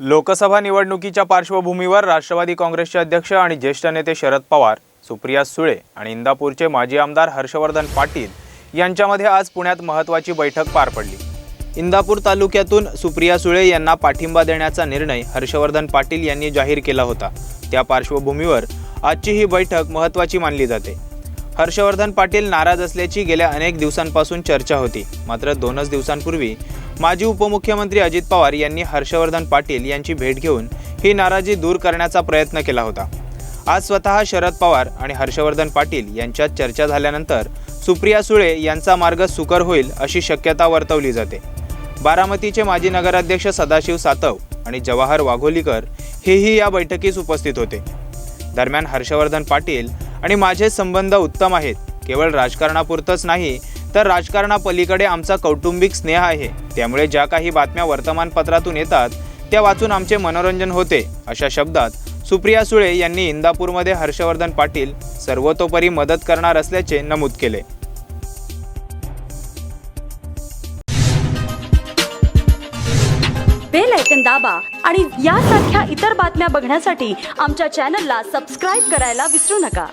लोकसभा निवडणुकीच्या पार्श्वभूमीवर राष्ट्रवादी काँग्रेसचे अध्यक्ष आणि ज्येष्ठ नेते शरद पवार सुप्रिया सुळे आणि इंदापूरचे माजी आमदार हर्षवर्धन पाटील यांच्यामध्ये आज पुण्यात महत्त्वाची बैठक पार पडली. इंदापूर तालुक्यातून सुप्रिया सुळे यांना पाठिंबा देण्याचा निर्णय हर्षवर्धन पाटील यांनी जाहीर केला होता. त्या पार्श्वभूमीवर आजची ही बैठक महत्त्वाची मानली जाते. हर्षवर्धन पाटील नाराज असल्याची गेल्या अनेक दिवसांपासून चर्चा होती. मात्र दोनच दिवसांपूर्वी माजी उपमुख्यमंत्री अजित पवार यांनी हर्षवर्धन पाटील यांची भेट घेऊन ही नाराजी दूर करण्याचा प्रयत्न केला होता. आज स्वतः शरद पवार आणि हर्षवर्धन पाटील यांच्यात चर्चा झाल्यानंतर सुप्रिया सुळे यांचा मार्ग सुकर होईल अशी शक्यता वर्तवली जाते. बारामतीचे माजी नगराध्यक्ष सदाशिव सातव आणि जवाहर वाघोलीकर हेही या बैठकीस उपस्थित होते. दरम्यान हर्षवर्धन पाटील आणि माझे संबंध उत्तम आहेत. केवळ राजकारणापुरतंच नाही तर राजकारणापलीकडे आमचा कौटुंबिक स्नेह आहे. त्यामुळे ज्या काही बातम्या वर्तमानपत्रातून येतात त्या वाचून आमचे मनोरंजन होते अशा शब्दात सुप्रिया सुळे यांनी इंदापूरमध्ये हर्षवर्धन पाटील सर्वतोपरी मदत करणार असल्याचे नमूद केले. बेल ऐकन दाबा आणि यासारख्या इतर बातम्या बघण्यासाठी आमच्या चॅनलला सबस्क्राईब करायला विसरू नका.